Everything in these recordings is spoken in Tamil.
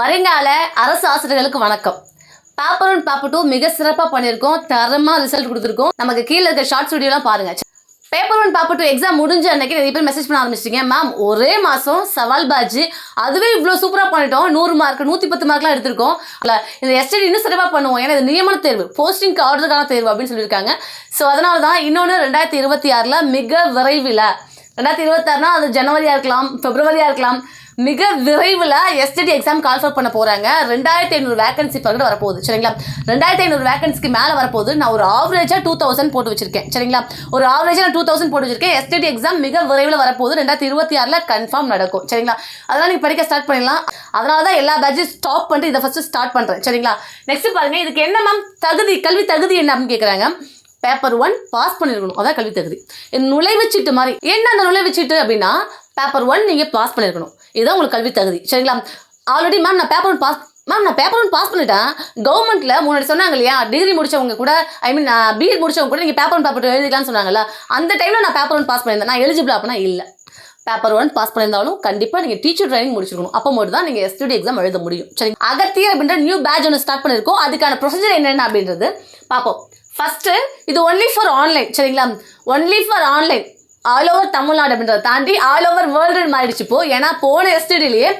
வருங்கால அரசு ஆசிரியர்களுக்கு வணக்கம். பேப்பர் ஒன் பேப்பர் டூ மிக சிறப்பாக பண்ணியிருக்கோம். தரமாக ரிசல்ட் கொடுத்துருக்கோம். நமக்கு கீழே இருக்க ஷார்ட்ஸ் வீடியோலாம் பாருங்க. Paper one paper two exam முடிஞ்ச அன்னைக்கு நிறைய பேர் மெசேஜ் பண்ண ஆரம்பிச்சிட்டீங்க. மேம் ஒரே மாதம் சவால் பாஜி அதுவே இவ்வளோ சூப்பராக பண்ணிட்டோம். நூறு மார்க் நூற்றி பத்து மார்க்லாம் எடுத்திருக்கோம். இல்லை இந்த எஸ்டடி இன்னும் சிறப்பாக பண்ணுவோம். ஏன்னா இது நியமன தேர்வு. போஸ்டிங்க்கு ஆர்டருக்கான தேர்வு அப்படின்னு சொல்லியிருக்காங்க. ஸோ அதனால தான் இன்னொன்று ரெண்டாயிரத்தி இருபத்தி ஆறில் மிக விரைவில். ரெண்டாயிரத்தி இருபத்தாறுனா அது ஜனவரியாக இருக்கலாம் பிப்ரவரியாக இருக்கலாம். மிக விரைவில் எஸ்டிடி எக்ஸாம் கால்ஃபர் பண்ண போகிறாங்க ரெண்டாயிரத்தி ஐநூறு வேகன்சி பகிர்ந்து வரப்போகுது சரிங்களா? ரெண்டாயிரத்தி ஐநூறு வேகன்சிக்கு மேலே வரப்போகுது. நான் ஒரு ஆவரேஜாக டூ தௌசண்ட் போட்டு வச்சிருக்கேன் சரிங்களா? ஒரு ஆவரேஜாக நான் டூ தௌசண்ட் போட்டு வச்சிருக்கேன். எஸ்டிடி எக்ஸாம் மிக விரைவில் வரப்போகுது. ரெண்டாயிரத்தி இருபத்தி ஆறில் கன்ஃபார்ம் நடக்கும் சரிங்களா? அதெல்லாம் நீங்கள் படிக்க ஸ்டார்ட் பண்ணிடலாம். அதனால தான் எல்லா பேட்சும் ஸ்டாப் பண்ணிட்டு இதை ஃபஸ்ட்டு ஸ்டார்ட் பண்ணுறேன் சரிங்களா? நெக்ஸ்ட் பாருங்க இதுக்கு என்ன மேம் தகுதி கல்வி தகுதி என்ன அப்படின்னு கேட்குறாங்க பேப்பர் ஒன் பாஸ் பண்ணியிருக்கணும் அதான் கல்வி தகுதி. இது நுழைவுச்சீட்டு மாதிரி. என்ன அந்த நுழைவுச்சீட்டு அப்படின்னா பேப்பர் ஒன் நீங்கள் பாஸ் பண்ணியிருக்கணும் இதுதான் உங்களுக்கு கல்வி தகுதி. சரிங்களா? ஆல்ரெடி மேம் நான் பேப்பர் ஒன் பாஸ் மேம் நான் பேப்பர் ஒன் பாஸ் பண்ணிட்டேன். கவர்மெண்ட்டில் முன்னாடி சொன்னாங்க இல்லையா டிகிரி முடிச்சவங்க கூட ஐ மீன் பிஎட் முடிச்சவங்க கூட நீங்கள் பேப்பர் ஒன் பேப்பர் எழுதிக்கலாம்னு சொன்னாங்கல்ல அந்த டைமில் நான் பேப்பர் ஒன் பாஸ் பண்ணியிருந்தேன். நான் எலிஜிபிள் அப்படின்னா இல்லை. பேப்பர் ஒன் பாஸ் பண்ணியிருந்தாலும் கண்டிப்பாக நீங்கள் டீச்சர் ட்ரைனிங் முடிச்சிருக்கணும். அப்போ மட்டும் தான் நீங்கள் எஸ்டிடி எக்ஸாம் எழுத முடியும். சரி அகத்தியர் அப்படின்ற நியூ பேட்ச் ஒன்று ஸ்டார்ட் பண்ணியிருக்கோம். அதுக்கான ப்ரொசீஜர் என்னென்ன அப்படின்றது பார்ப்போம். ஃபஸ்ட்டு இது ஒன்லி ஃபார் ஆன்லைன் சரிங்களா? Only for online all over Tamil Nadu அப்படின்றத தாண்டி ஆல் ஓவர் வேர்ல்டு மாறிடுச்சு இப்போ. ஏன்னா போன எஸ்டிடிலேயே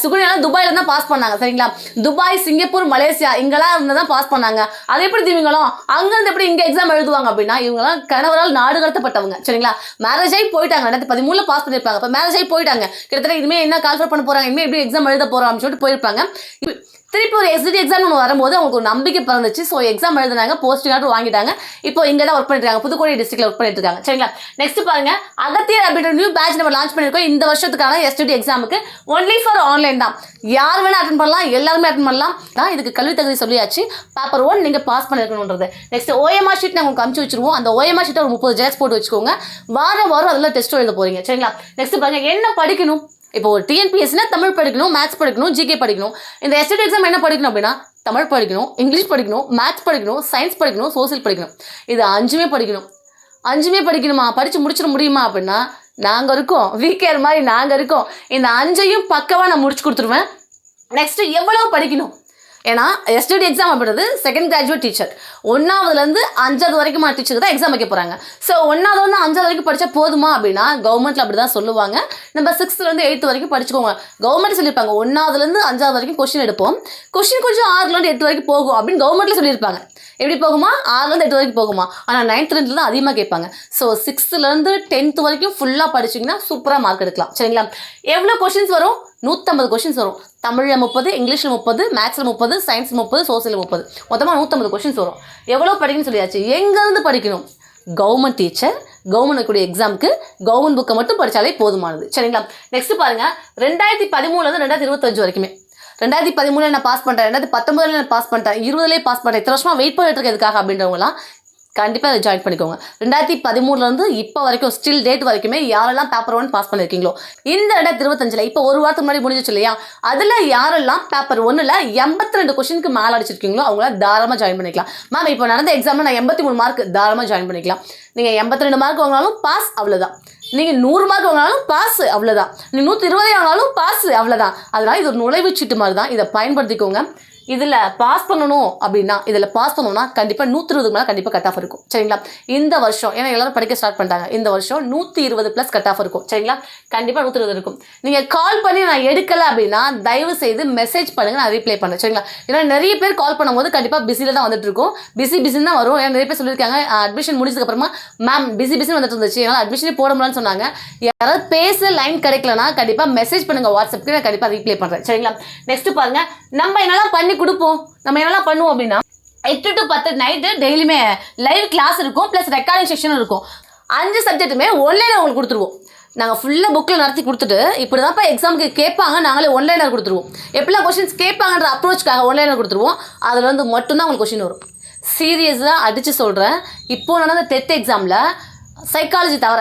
சுகுனியெல்லாம் துபாயில் தான் பாஸ் பண்ணாங்க சரிங்களா? துபாய் சிங்கப்பூர் மலேசியா இங்கெல்லாம் இருந்து தான் பாஸ் பண்ணாங்க. அது எப்படி தீவிங்களும் அங்கேருந்து எப்படி இங்கே எக்ஸாம் எழுதுவாங்க அப்படின்னா இவங்கெல்லாம் கணவரால் நாடு கடத்தப்பட்டவங்க சரிங்களா? மேரேஜ் ஆகி போயிட்டாங்க. ரெண்டாயிரத்தி பதிமூணுல பாஸ் பண்ணியிருப்பாங்க. இப்போ மேரேஜ் ஆகி போயிட்டாங்க. கிட்டத்தட்ட இனிமேல் என்ன கால்ஃபர் பண்ண போகிறாங்க இனிமேல் எப்படி எக்ஸாம் எழுத போகிறோம் அப்படின்னு சொல்லிட்டு போயிருப்பாங்க. திருப்பி ஒரு எஸ்டி எக்ஸாம் ஒன்று வரும்போது அவங்களுக்கு ஒரு நம்பிக்கை பிறந்துச்சு. ஸோ எக்ஸாம் எழுதினாங்க போஸ்டிங் ஆர்டர் வாங்கிட்டாங்க. இப்போ இங்கே தான் ஒர்க் பண்ணிருக்காங்க புதுக்கோடி புதுக்கோட்டை டிஸ்ட்ரிக்ட்ல ஒர்க் பண்ணிட்டு இருக்காங்க சரிங்களா? நெக்ஸ்ட் பாருங்க. அகத்தியர் அப்படின்ற நியூ பேட்ச் நம்ம லான்ச் பண்ணிருக்கோம் இந்த வருஷத்துக்கான எஸ்டிடி எக்ஸாமுக்கு ஒன்லி ஃபார் ஆன்லைன் தான். யார் வேணா அட்டன் பண்ணலாம் எல்லாருமே அட்டன் பண்ணலாம். தான் இதுக்கு கல்வி தகுதி சொல்லியாச்சு. பேப்பர் ஒன் நீங்கள் பாஸ் பண்ணிருக்கணுன்றது நெக்ஸ்ட் ஓஎம்ஆர் ஷீட் நாங்கள் உங்களுக்கு அமுச்சு வச்சிருவோம். அந்த ஓஎம்ஆர் ஷீட்டை ஒரு முப்பது ஜெராக்ஸ் போட்டு வச்சுக்கோங்க. வாரம் வாரம் அதில் டெஸ்ட் எழுத போறீங்க. சரிங்களா? நெக்ஸ்ட் பாருங்க. என்ன படிக்கணும்? இப்போ ஒரு டிஎன்பிஎஸ்னா தமிழ் படிக்கணும் மேத்ஸ் படிக்கணும் ஜிகே படிக்கணும். இந்த எஸ்டேட் எக்ஸாம் என்ன படிக்கணும் அப்படின்னா தமிழ் படிக்கணும் இங்கிலீஷ் படிக்கணும் மேத்ஸ் படிக்கணும் சயின்ஸ் படிக்கணும் சோசியல் படிக்கணும். இது அஞ்சுமே படிக்கணும். அஞ்சுமே படிக்கணுமா? படித்து முடிச்சிட முடியுமா அப்படின்னா நாங்கள் இருக்கோம். வீக்கேர் மாதிரி நாங்கள் இருக்கோம். இந்த அஞ்சையும் பக்கவாக நான் முடிச்சு கொடுத்துருவேன். நெக்ஸ்ட்டு எவ்வளோ படிக்கணும்? ஏன்னா எஸ்டிடி எக்ஸாம் அப்படின்றது செகண்ட் கிராஜுவேட் டீச்சர் ஒன்றாவதுலேருந்து அஞ்சாவது வரைக்கும் டீச்சருக்கு தான் எக்ஸாம் வைக்க போகிறாங்க ஸோ ஒன்றாவதுலேருந்து அஞ்சாவது வரைக்கும் படித்தா போதுமா அப்படின்னா கவர்மெண்ட்டில் அப்படி தான் சொல்லுவாங்க. நம்ம சிக்ஸ்த்துலேருந்து எயித்து வரைக்கும் படிச்சுக்கோங்க. கவர்மெண்ட் சொல்லியிருப்பாங்க ஒன்றாவதுலேருந்து அஞ்சாவது வரைக்கும் கொஸ்டின் எடுப்போம். கொஸ்டின் கொஞ்சம் ஆறுலேருந்து எட்டு வரைக்கும் போகும் அப்படின்னு கவர்மெண்ட்டில் சொல்லியிருப்பாங்க. எப்படி போகுமா? ஆறுலேருந்து எட்டு வரைக்கும் போகுமா? ஆனால் நைன்த் தான் அதிகமாக கேட்பாங்க. ஸோ சிக்ஸ்த்துலேருந்து டென்த் வரைக்கும் ஃபுல்லாக படிச்சிங்கன்னா சூப்பராக மார்க் எடுக்கலாம். சரிங்களா? எவ்வளோ கொஷின்ஸ் வரும்? நூற்றம்பது கொஷின்ஸ் வரும். தமிழில் முப்பது இங்கிலீஷில் முப்பது மேக்ஸில் முப்பது சயின்ஸ் முப்பது சோசியல் முப்பது. மொத்தமாக நூற்றம்பது கொஷின்ஸ் வரும். எவ்வளோ படிக்கணும்னு சொல்லியாச்சு? எங்கேருந்து படிக்கணும்? கவர்மெண்ட் டீச்சர் கவர்மெண்ட் கூடிய எக்ஸாமுக்கு கவர்மெண்ட் புக்கை மட்டும் படித்தாலே போதுமானது. சரிங்களா? நெக்ஸ்ட் பாருங்க. ரெண்டாயிரத்தி பதிமூணுலேருந்து ரெண்டாயிரத்தி இருபத்தஞ்சு வரைக்குமே. ரெண்டாயிரத்தி பதிமூணுல நான் பாஸ் பண்ணுறேன் ரெண்டாயிரத்தி பத்தொன்பதுல நான் பாஸ் பண்ணிட்டேன். இருபதுலேயே பாஸ் பண்ணுறேன் இத்தனை வருஷமாக வெயிட் பண்ணிட்டு இருக்கேன் எதுக்காக அப்படின்றவங்களாம் கண்டிப்பாக அதை ஜாயின் பண்ணிக்கோங்க. ரெண்டாயிரத்தி பதிமூணுலேருந்து இப்போ வரைக்கும் ஸ்டில் டேட் வரைக்குமே யாரெல்லாம் பேப்பர் ஒன் பாஸ் பண்ணியிருக்கீங்களோ இந்த ரெண்டாயிரத்தி இருபத்தஞ்சில் இப்போ ஒரு வாரத்துக்கு முன்னாடி முடிஞ்சிச்சு இல்லையா? அதில் யாரெல்லாம் பேப்பர் ஒன்றில் எண்பத்தி ரெண்டு கொஷனுக்கு மேலே அடிச்சிருக்கீங்களோ அவங்கள தாராளமாக ஜாயின் பண்ணிக்கலாம். மேம் இப்போ நடந்த எக்ஸாமில் நான் எண்பத்தி மூணு மார்க் தாராளமாக ஜாயின் பண்ணிக்கலாம். நீங்கள் எண்பத்தி ரெண்டு மார்க் வாங்கினாலும் பாஸ் அவ்வளோதான் நீங்கள் நூறு மார்க் வாங்கினாலும் பாஸ் அவ்வளோதான் நீங்கள் நூற்றி இருபது வாங்கினாலும் பாஸ் அவ்வளோதான் அதனால் இது ஒரு நுழைவுச்சீட்டு மாதிரி தான் இதை பயன்படுத்திக்கோங்க. இதில் பாஸ் பண்ணணும் அப்படின்னா இதில் பாஸ் பண்ணணும்னா கண்டிப்பாக நூற்றி இருபது மேலே கண்டிப்பாக கட் ஆஃப் இருக்கும். சரிங்களா? இந்த வருஷம் ஏன்னா எல்லாரும் படிக்க ஸ்டார்ட் பண்ணிட்டாங்க. இந்த வருஷம் நூற்றி இருபது ப்ளஸ் கட் ஆஃப் இருக்கும். சரிங்களா? கண்டிப்பாக நூற்றி இருபது இருக்கும். நீங்கள் கால் பண்ணி நான் எடுக்கலை அப்படின்னா தயவு செய்து மெசேஜ் பண்ணுங்கள் நான் ரீப்ளை பண்ணேன் சரிங்களா? ஏன்னா நிறைய பேர் கால் பண்ணும்போது கண்டிப்பாக பிஸியில் தான் வந்துட்டு இருக்கும் பிஸி பிஸின்னு தான் வரும். ஏன்னா நிறைய பேர் சொல்லியிருக்காங்க அட்மிஷன் முடிச்சதுக்கப்புறமா மேம் பிஸி பிஸின்னு வந்துட்டு இருந்துச்சு என்னால் அட்மிஷனே போட முடியலன்னு சொன்னாங்க. யாராவது பேச லைன் கிடைக்கலனா கண்டிப்பாக மெசேஜ் பண்ணுங்கள் வாட்ஸ்அப்புக்கு நான் கண்டிப்பாக ரீப்ளை பண்ணுறேன் சரிங்களா? நெக்ஸ்ட் பாருங்க நம்ம என்னெல்லாம் பண்ணி கொடுப்போம். நம்ம என்னெல்லாம் பண்ணுவோம் அப்படின்னா எட்டு டு பத்து நைட்டு டெய்லியுமே லைவ் கிளாஸ் இருக்கும் ப்ளஸ் ரெக்கார்டிங் செக்ஷனும் இருக்கும். அஞ்சு சப்ஜெக்ட்டுமே ஒன்லைனில் உங்களுக்கு கொடுத்துருவோம். நாங்கள் ஃபுல்லாக புக்கில் நடத்தி கொடுத்துட்டு இப்படி தான்ப்பா எக்ஸாமுக்கு கேட்பாங்க நாங்களே ஒன்லைனர் கொடுத்துருவோம். எப்படிலாம் கொஷின்ஸ் கேட்பாங்கன்ற அப்ரோச்சுக்காக ஒன்லைனர் கொடுத்துருவோம். அதில் வந்து மட்டும்தான் உங்களுக்கு கொஷின் வரும். சீரியஸாக அடித்து சொல்கிறேன் இப்போ நடந்த டெத் எக்ஸாமில் சைக்காலஜி தவிர.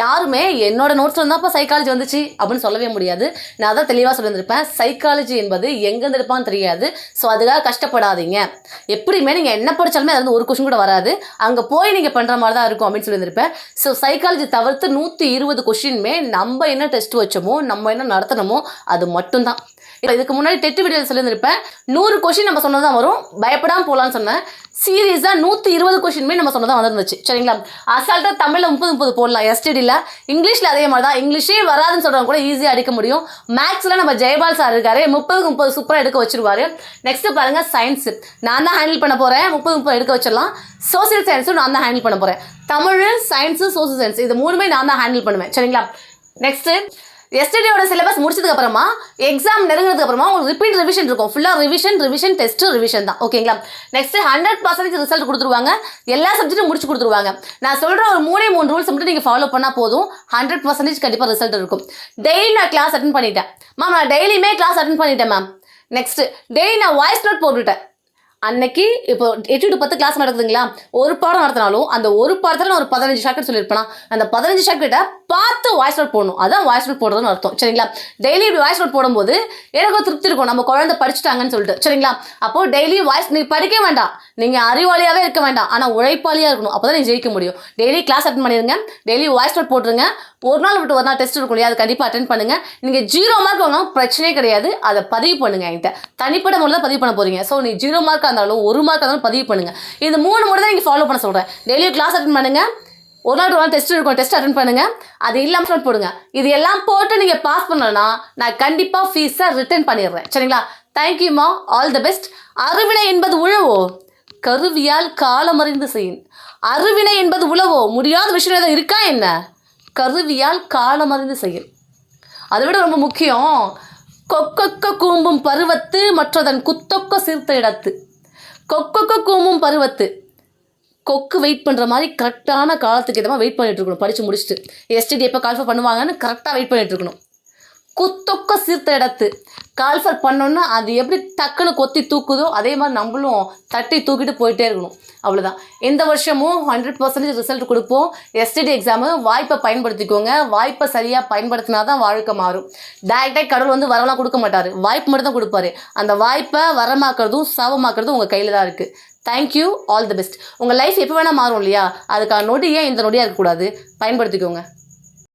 யாருமே என்னோட நோட்ஸில் இருந்தாப்பா சைக்காலஜி வந்துச்சு அப்படின்னு சொல்லவே முடியாது. நான் தான் தெளிவாக சொல்லியிருந்திருப்பேன். சைக்காலஜி என்பது எங்கேருந்து இருப்பான்னு தெரியாது. ஸோ அதுக்காக கஷ்டப்படாதீங்க. எப்படியுமே நீங்கள் என்ன படித்தாலுமே அது வந்து ஒரு கொஷின் கூட வராது. அங்கே போய் நீங்கள் பண்ணுற மாதிரி தான் இருக்கும் அப்படின்னு சொல்லியிருந்திருப்பேன். ஸோ சைக்காலஜி தவிர்த்து நூற்றி இருபது கொஷினுமே நம்ம என்ன டெஸ்ட் வச்சோமோ நம்ம என்ன நடத்தணுமோ அது மட்டும்தான். இப்போ இதுக்கு முன்னாடி டெட்டு வீடியோ சொல்லியிருந்திருப்பேன். நூறு கொஷின் நம்ம சொன்னது தான் வரும். பயப்படாமல் போகலான்னு சொன்னேன். சீரியஸாக நூற்றி இருபது கொஷினுமே நம்ம சொன்னதான் வந்துருந்துச்சு. சரிங்களா? அசால்ட்டாக தமிழ் தமிழில் முப்பது முப்பது போடலாம். எஸ்டிடியில் இங்கிலீஷில் அதே மாதிரி தான் இங்கிலீஷே வராதுன்னு சொல்கிறவங்க கூட ஈஸியாக அடிக்க முடியும். மேக்ஸில் நம்ம ஜெயபால் சார் இருக்காரு. முப்பதுக்கு முப்பது சூப்பராக எடுக்க வச்சிருவாரு. நெக்ஸ்ட்டு பாருங்க சயின்ஸு நான் தான் ஹேண்டில் பண்ண போகிறேன் முப்பது முப்பது எடுக்க வச்சிடலாம். சோசியல் சயின்ஸும் நான் தான் ஹேண்டில் பண்ண போகிறேன் தமிழ் சயின்ஸு சோசியல் சயின்ஸ் இது மூணுமே நான் தான் ஹேண்டில் பண்ணுவேன். சரிங்களா? நெக்ஸ்ட்டு எஸ்டர்டேயோட சிலபஸ் முடிச்சதுக்கு அப்புறமா எக்ஸாம் நெருங்கினதுக்கு அப்புறமா உங்களுக்கு ரிப்பீட் ரிவிஷன் இருக்கும். ஃபுல்லாக ரிவிஷன் ரிவிஷன் டெஸ்ட் ரிவிஷன் தான். ஓகேங்களா நெக்ஸ்ட் ஹண்ட்ரட் பர்சன்டேஜ் ரிசல்ட் கொடுத்துருவாங்க. எல்லா சப்ஜெக்ட்டும் முடிச்சு கொடுத்துருவாங்க. நான் சொல்கிற ஒரு மூணே மூணு ரூல்ஸ் மட்டும் நீங்கள் ஃபாலோ பண்ணால் போதும். ஹண்ட்ரட் பர்சன்டேஜ் கண்டிப்பாக ரிசல்ட் இருக்கும். டெய்லி நான் கிளாஸ் அட்டன் பண்ணிட்டேன். மேம் நான் டெய்லியுமே கிளாஸ் அட்டன் பண்ணிட்டேன் மேம் நெக்ஸ்ட் டெய்லி நான் வாய்ஸ் நோட் போட்டுவிட்டேன் அன்னைக்கு இப்போ எட்டு டு பத்து கிளாஸ் நடக்குதுங்களா? ஒரு பாடம் நடத்தினாலும் அந்த ஒரு பாடத்தில் நான் ஒரு பதினஞ்சு ஷார்ட்கட் சொல்லியிருப்பேனா? அந்த பதினஞ்சு ஷார்ட்கட்டை பார்த்து வாய்ஸ் நோட் போடணும். அதான் வாய்ஸ் நோட் போடுறதுன்னு அர்த்தம். சரிங்களா? டெய்லி இப்படி வாய்ஸ் நோட் போடும்போது எனக்கு ஒரு திருப்தி இருக்கும். நம்ம குழந்தை படிச்சுட்டாங்கன்னு சொல்லிட்டு. சரிங்களா? அப்போ டெய்லி வாய்ஸ் நீ படிக்க வேண்டாம். நீங்கள் அறிவாளியாகவே இருக்க வேண்டாம். ஆனால் உழைப்பாளியாக இருக்கணும். அப்போ தான் நீ ஜெயிக்க முடியும். டெய்லி கிளாஸ் அட்டன் பண்ணிடுங்க டெய்லி வாய்ஸ் நோட் போட்டுருங்க. ஒரு நாள் விட்டு ஒரு நாள் டெஸ்ட் இருக்கும் இல்லையா? அது கண்டிப்பாக அட்டன் பண்ணுங்கள் நீங்கள் ஜீரோ மார்க் வாங்க பிரச்சனையே கிடையாது. அதை பதிவு பண்ணுங்க என்கிட்ட. தனிப்பட்ட முறையில் பதிவு பண்ண போறீங்க. ஸோ நீ ஜீரோ மார்க்காக இருந்தாலும் ஒரு மார்க்காக இருந்தாலும் பதிவு பண்ணுங்க. இந்த மூணு மட்டும் தான் நீங்கள் ஃபாலோ பண்ண சொல்கிறேன் டெய்லியும் கிளாஸ் அட்டன் பண்ணுங்க. ஒரு நாள் ஒரு நாள் டெஸ்ட் இருக்கும். டெஸ்ட் அட்டன் பண்ணுங்க. அது இல்லாமல் நோட் போடுங்க. இது எல்லாம் போட்டு நீங்கள் பாஸ் பண்ணலன்னா நான் கண்டிப்பாக ஃபீஸை ரிட்டர்ன் பண்ணிடுறேன். சரிங்களா? தேங்க்யூமா ஆல் தி பெஸ்ட் அருவினை என்பது உழவோ? கருவியால் காலமறிந்து செய்யும் அருவினை என்பது உழவோ? முடியாத விஷயம் எதாவது இருக்கா என்ன? கருவியால் காலமறிந்து செய்யும் அதை விட ரொம்ப முக்கியம். கொக்கொக்க கூம்பும் பருவத்து மற்றதன் குத்தொக்க சீர்த்த இடத்து. கொக்கொக்க கூமும் பருவத்து. கொக்கு வெயிட் பண்ணுற மாதிரி கரெக்டான காலத்துக்கு ஏற்ற மாதிரி வெயிட் பண்ணிட்டு இருக்கணும். படித்து முடிச்சுட்டு. எஸ்டிடி எப்போ கால்ஃபர் பண்ணுவாங்கன்னு கரெக்டாக வெயிட் பண்ணிட்டு இருக்கணும். குத்தொக்க சீர்த்த இடத்து. கால்ஃபர் பண்ணோன்னா அது எப்படி டக்குன்னு கொத்தி தூக்குதோ அதே மாதிரி நம்மளும் தட்டி தூக்கிட்டு போயிட்டே இருக்கணும். அவ்வளோதான் இந்த வருஷமும் ஹண்ட்ரட் பர்சன்டேஜ் ரிசல்ட் கொடுப்போம். எஸ்டிடி எக்ஸாமு வாய்ப்பை பயன்படுத்திக்கோங்க. வாய்ப்பை சரியாக பயன்படுத்தினா தான் வாழ்க்கை மாறும். டேரெக்டாக கடவுள் வந்து வரலாம் கொடுக்க மாட்டார். வாய்ப்பு மட்டும் தான் கொடுப்பாரு. அந்த வாய்ப்பை வரமாக்குறதும் சவமாக்குறதும் உங்கள் கையில் தான் இருக்குது thank you all the best உங்கள் லைஃப் எப்போ வேணால் மாறும் இல்லையா? அதுக்கான நொடி ஏன் இந்த நொடியாக இருக்கக்கூடாது. பயன்படுத்திக்கோங்க.